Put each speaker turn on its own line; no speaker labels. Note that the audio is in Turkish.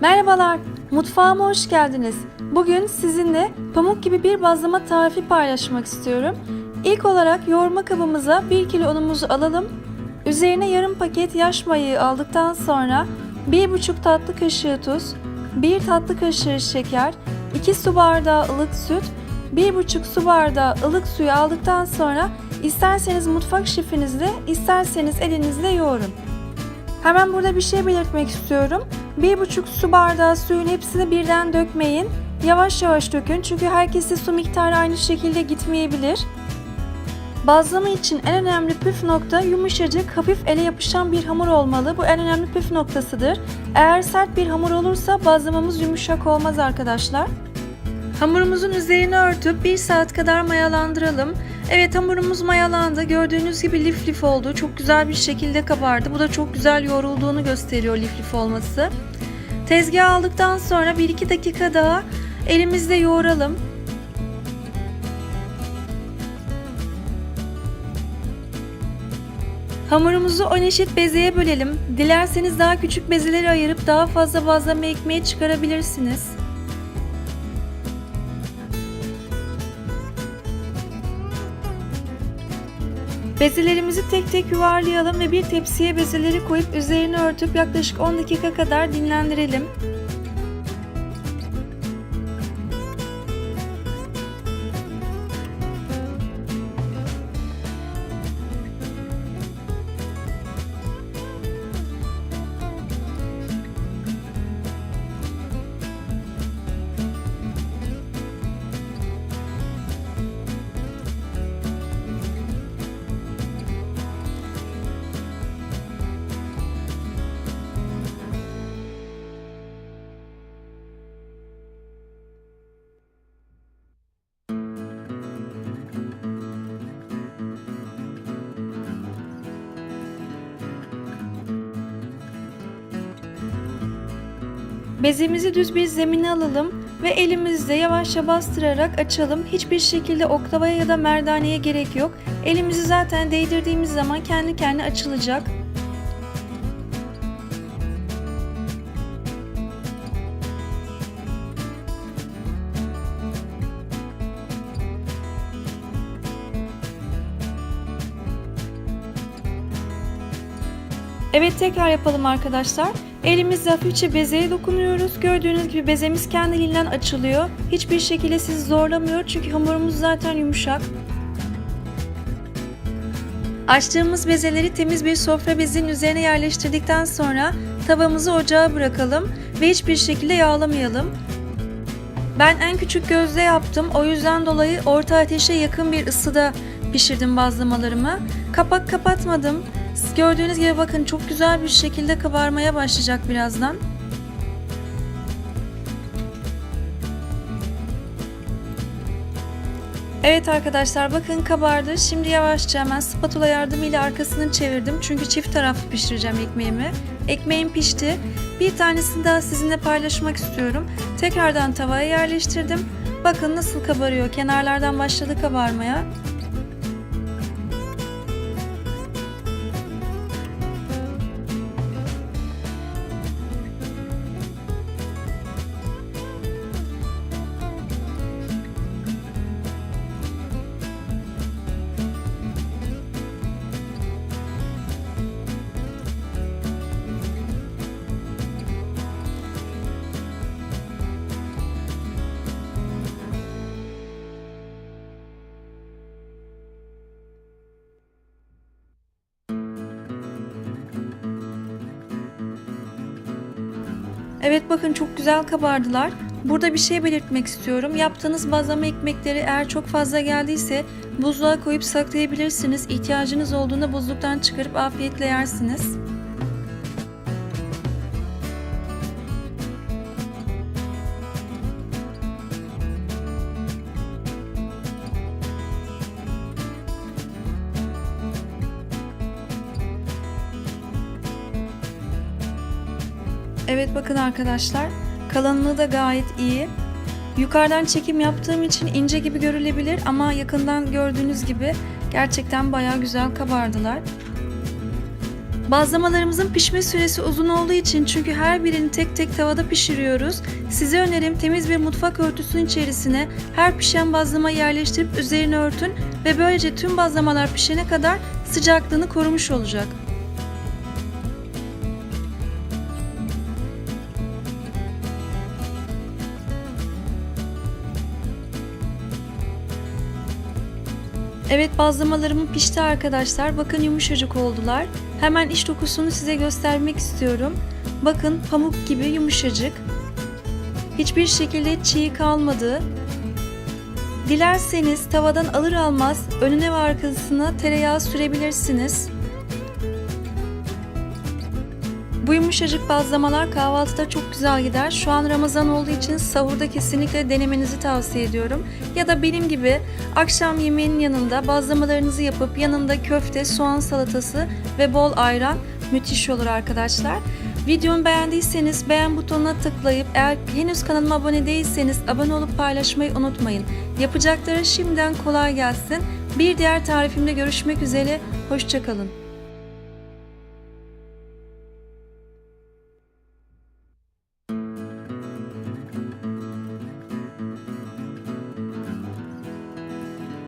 Merhabalar, mutfağıma hoş geldiniz. Bugün sizinle pamuk gibi bir bazlama tarifi paylaşmak istiyorum. İlk olarak yoğurma kabımıza 1 kilo unumuzu alalım. Üzerine yarım paket yaş mayayı aldıktan sonra 1,5 tatlı kaşığı tuz, 1 tatlı kaşığı şeker, 2 su bardağı ılık süt, 1,5 su bardağı ılık suyu aldıktan sonra isterseniz mutfak şefinizle, isterseniz elinizle yoğurun. Hemen burada bir şey belirtmek istiyorum. 1,5 su bardağı suyun hepsini birden dökmeyin. Yavaş yavaş dökün çünkü herkese su miktarı aynı şekilde gitmeyebilir. Bazlama için en önemli püf nokta yumuşacık, hafif ele yapışan bir hamur olmalı. Bu en önemli püf noktasıdır. Eğer sert bir hamur olursa bazlamamız yumuşak olmaz arkadaşlar. Hamurumuzun üzerini örtüp 1 saat kadar mayalandıralım. Evet hamurumuz mayalandı. Gördüğünüz gibi lif lif oldu. Çok güzel bir şekilde kabardı. Bu da çok güzel yoğrulduğunu gösteriyor lif lif olması. Tezgaha aldıktan sonra 1-2 dakika daha elimizle yoğuralım. Hamurumuzu 10 eşit bezeye bölelim. Dilerseniz daha küçük bezeleri ayırıp daha fazla bazlama ekmeği çıkarabilirsiniz. Bezelerimizi tek tek yuvarlayalım ve bir tepsiye bezeleri koyup üzerini örtüp yaklaşık 10 dakika kadar dinlendirelim. Bezemizi düz bir zemine alalım ve elimizle yavaşça bastırarak açalım. Hiçbir şekilde oklavaya ya da merdaneye gerek yok. Elimizi zaten değdirdiğimiz zaman kendi kendine açılacak. Evet tekrar yapalım arkadaşlar. Elimizle hafifçe bezeye dokunuyoruz. Gördüğünüz gibi bezemiz kendiliğinden açılıyor. Hiçbir şekilde sizi zorlamıyor çünkü hamurumuz zaten yumuşak. Açtığımız bezeleri temiz bir sofra bezinin üzerine yerleştirdikten sonra tavamızı ocağa bırakalım ve hiçbir şekilde yağlamayalım. Ben en küçük gözde yaptım. O yüzden dolayı orta ateşe yakın bir ısıda pişirdim bazlamalarımı. Kapak kapatmadım. Gördüğünüz gibi bakın çok güzel bir şekilde kabarmaya başlayacak birazdan. Evet arkadaşlar bakın kabardı. Şimdi yavaşça hemen spatula yardımıyla arkasını çevirdim. Çünkü çift taraflı pişireceğim ekmeğimi. Ekmeğim pişti. Bir tanesini daha sizinle paylaşmak istiyorum. Tekrardan tavaya yerleştirdim. Bakın nasıl kabarıyor. Kenarlardan başladı kabarmaya. Evet bakın çok güzel kabardılar. Burada bir şey belirtmek istiyorum. Yaptığınız bazlama ekmekleri eğer çok fazla geldiyse buzluğa koyup saklayabilirsiniz. İhtiyacınız olduğunda buzluktan çıkarıp afiyetle yersiniz. Evet bakın arkadaşlar kalınlığı da gayet iyi. Yukarıdan çekim yaptığım için ince gibi görülebilir ama yakından gördüğünüz gibi gerçekten baya güzel kabardılar. Bazlamalarımızın pişme süresi uzun olduğu için çünkü her birini tek tek tavada pişiriyoruz. Size önerim temiz bir mutfak örtüsünün içerisine her pişen bazlama yerleştirip üzerine örtün ve böylece tüm bazlamalar pişene kadar sıcaklığını korumuş olacak. Evet bazlamalarımın pişti arkadaşlar. Bakın yumuşacık oldular. Hemen iç dokusunu size göstermek istiyorum. Bakın pamuk gibi yumuşacık. Hiçbir şekilde çiğ kalmadı. Dilerseniz tavadan alır almaz önüne ve arkasına tereyağı sürebilirsiniz. Bu yumuşacık bazlamalar kahvaltıda çok güzel gider. Şu an Ramazan olduğu için sahurda kesinlikle denemenizi tavsiye ediyorum. Ya da benim gibi akşam yemeğinin yanında bazlamalarınızı yapıp yanında köfte, soğan salatası ve bol ayran müthiş olur arkadaşlar. Videomu beğendiyseniz beğen butonuna tıklayıp eğer henüz kanalıma abone değilseniz abone olup paylaşmayı unutmayın. Yapacakları şimdiden kolay gelsin. Bir diğer tarifimde görüşmek üzere. Hoşçakalın.